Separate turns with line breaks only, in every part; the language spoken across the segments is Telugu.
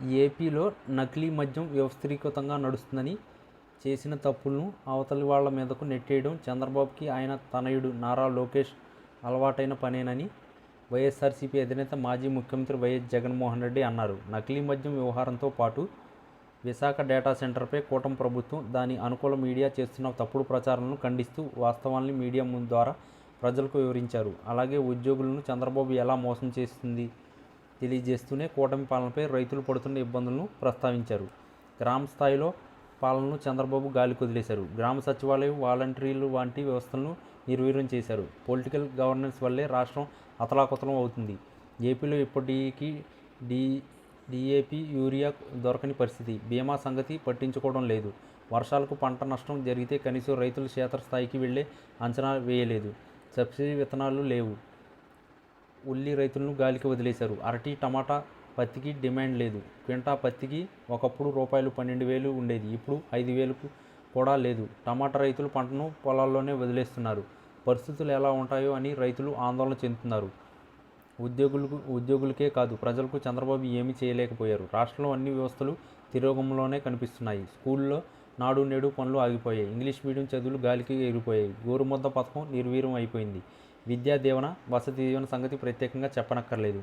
ఏపీలో నకిలీ మద్యం వ్యవస్థీకృతంగా నడుస్తుందని చేసిన తప్పులను అవతలి వాళ్ళ మీదకు నెట్టేయడం చంద్రబాబుకి ఆయన తనయుడు నారా లోకేష్ అలవాటైన పనేనని వైఎస్ఆర్సీపీ అధినేత మాజీ ముఖ్యమంత్రి వైఎస్ జగన్మోహన్ రెడ్డి అన్నారు. నకిలీ మద్యం వ్యవహారంతో పాటు విశాఖ డేటా సెంటర్పై కూటమి ప్రభుత్వం దాని అనుకూల మీడియా చేస్తున్న తప్పుడు ప్రచారాలను ఖండిస్తూ వాస్తవాల్ని మీడియా ముందు ద్వారా ప్రజలకు వివరించారు. అలాగే ఉద్యోగులను చంద్రబాబు ఎలా మోసం చేస్తుంది? తెలియజేస్తూనే కూటమి పాలనపై రైతులు పడుతున్న ఇబ్బందులను ప్రస్తావించారు. గ్రామ స్థాయిలో పాలనను చంద్రబాబు గాలి కుదిలేశారు గ్రామ సచివాలయం వాలంటీర్లు వంటి వ్యవస్థలను నిర్వీర్యం చేశారు. పొలిటికల్ గవర్నెన్స్ వల్లే రాష్ట్రం అతలాకుతలం అవుతుంది. ఏపీలో ఇప్పటికీ డి డిఏపి యూరియా దొరకని పరిస్థితి. బీమా సంగతి పట్టించుకోవడం లేదు. వర్షాలకు పంట నష్టం జరిగితే కనీసం రైతులు క్షేత్రస్థాయికి వెళ్ళే అంచనా వేయలేదు. సబ్సిడీ విత్తనాలు లేవు. ఉల్లి రైతులను గాలికి వదిలేశారు. అరటి టమాటా పత్తికి డిమాండ్ లేదు. క్వింటా పత్తికి ఒకప్పుడు రూపాయలు పన్నెండు వేలు ఉండేది. ఇప్పుడు ఐదు వేలకు కూడా లేదు. టమాటా రైతులు పంటను పొలాల్లోనే వదిలేస్తున్నారు. పరిస్థితులు ఎలా ఉంటాయో అని రైతులు ఆందోళన చెందుతున్నారు. ఉద్యోగులకు ఉద్యోగులకే కాదు ప్రజలకు చంద్రబాబు ఏమీ చేయలేకపోయారు. రాష్ట్రంలో అన్ని వ్యవస్థలు తిరోగంలోనే కనిపిస్తున్నాయి. స్కూల్లో నాడు నేడు పనులు ఆగిపోయాయి. ఇంగ్లీష్ మీడియం చదువులు గాలికి ఎగిరిపోయాయి గోరుముద్ద పథకం నిర్వీర్యం అయిపోయింది. విద్యా దీవెన వసతి దీవెన సంగతి ప్రత్యేకంగా చెప్పనక్కర్లేదు.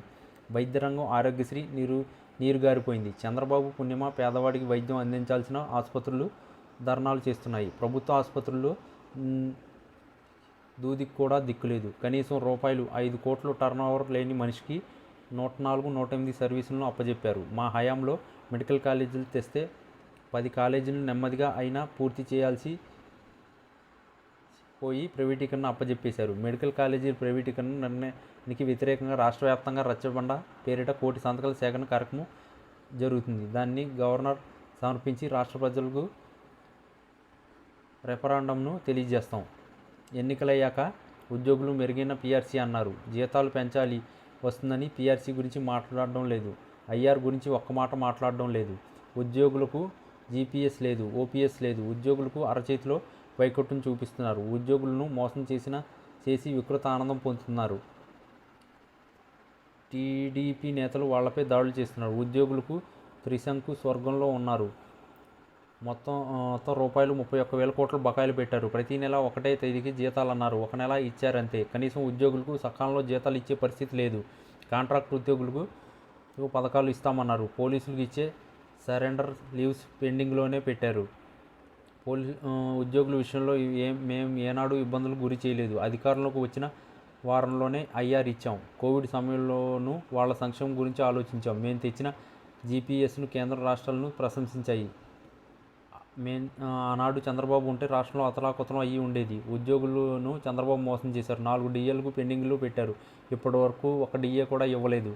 వైద్య రంగం ఆరోగ్యశ్రీ నీరు నీరుగారిపోయింది. చంద్రబాబు పుణ్యమా పేదవాడికి వైద్యం అందించాల్సిన ఆసుపత్రులు ధర్నాలు చేస్తున్నాయి. ప్రభుత్వ ఆసుపత్రుల్లో దూదికి కూడా దిక్కులేదు. కనీసం రూపాయలు ఐదు కోట్లు టర్న్ ఓవర్ లేని మనిషికి నూట నాలుగు నూట ఎనిమిది సర్వీసులను అప్పజెప్పారు. మా హయాంలో మెడికల్ కాలేజీలు తెస్తే పది కాలేజీలు నెమ్మదిగా అయినా పూర్తి చేయాల్సి పోయి ప్రైవేటీకరణ అప్పజెప్పేశారు. మెడికల్ కాలేజీ ప్రైవేటీకరణ నిర్ణయానికి వ్యతిరేకంగా రాష్ట్ర వ్యాప్తంగా రచ్చబండ పేరిట కోటి సంతకాల సేకరణ కార్యక్రమం జరుగుతుంది. దాన్ని గవర్నర్ సమర్పించి రాష్ట్ర ప్రజలకు రెఫరాండంను తెలియజేస్తాం. ఎన్నికలయ్యాక ఉద్యోగులు మెరుగైన పీఆర్సీ అన్నారు. జీతాలు పెంచాలి వస్తుందని పీఆర్సీ గురించి మాట్లాడడం లేదు. ఐఆర్ గురించి ఒక్క మాట మాట్లాడడం లేదు. ఉద్యోగులకు జీపీఎస్ లేదు ఓపీఎస్ లేదు. ఉద్యోగులకు అరచేతిలో వైకొట్టును చూపిస్తున్నారు. ఉద్యోగులను మోసం చేసిన చేసి వికృత ఆనందం పొందుతున్నారు. టీడీపీ నేతలు వాళ్ళపై దాడులు చేస్తున్నారు. ఉద్యోగులకు త్రిశంకు స్వర్గంలో ఉన్నారు. మొత్తం మొత్తం రూపాయలు ముప్పై ఒక్క వేల కోట్లు బకాయిలు పెట్టారు. ప్రతి నెల ఒకటే తేదీకి జీతాలు అన్నారు ఒక నెల ఇచ్చారంతే. కనీసం ఉద్యోగులకు సకాలంలో జీతాలు ఇచ్చే పరిస్థితి లేదు. కాంట్రాక్ట్ ఉద్యోగులకు పథకాలు ఇస్తామన్నారు. పోలీసులకు ఇచ్చే సరెండర్ లీవ్స్ పెండింగ్లోనే పెట్టారు. పోలీ ఉద్యోగుల విషయంలో ఏం మేము ఏనాడు ఇబ్బందులకు గురి చేయలేదు. అధికారంలోకి వచ్చిన వారంలోనే ఐఆర్ ఇచ్చాం. కోవిడ్ సమయంలోనూ వాళ్ళ సంక్షేమం గురించి ఆలోచించాం. మేము తెచ్చిన జీపీఎస్ను కేంద్ర రాష్ట్రాలను ప్రశంసించాయి. మేం ఆనాడు చంద్రబాబు ఉంటే రాష్ట్రంలో అతలాకుతలం అయ్యి ఉండేది. ఉద్యోగులను చంద్రబాబు మోసం చేశారు. నాలుగు డిఏలకు పెండింగ్లు పెట్టారు. ఇప్పటి వరకు ఒక డిఏ కూడా ఇవ్వలేదు.